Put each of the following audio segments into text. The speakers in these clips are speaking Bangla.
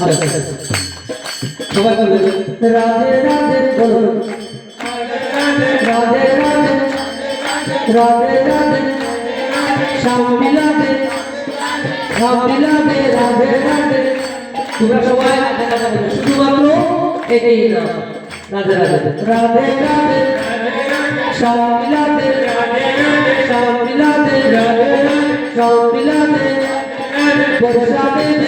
আচ্ছা সবাই বলবে রাধে রাধে বলুন রাধে রাধে রাধে রাধে শ্যাম বিলাদে শ্যাম বিলাদে রাধে রাধে তোমরা সবাই শুধুমাত্র এটাই না রাধে রাধে রাধে রাধে শ্যাম বিলাদে শ্যাম বিলাদে শ্যাম বিলাদে বর্ষা দেবে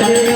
രാജേഷ്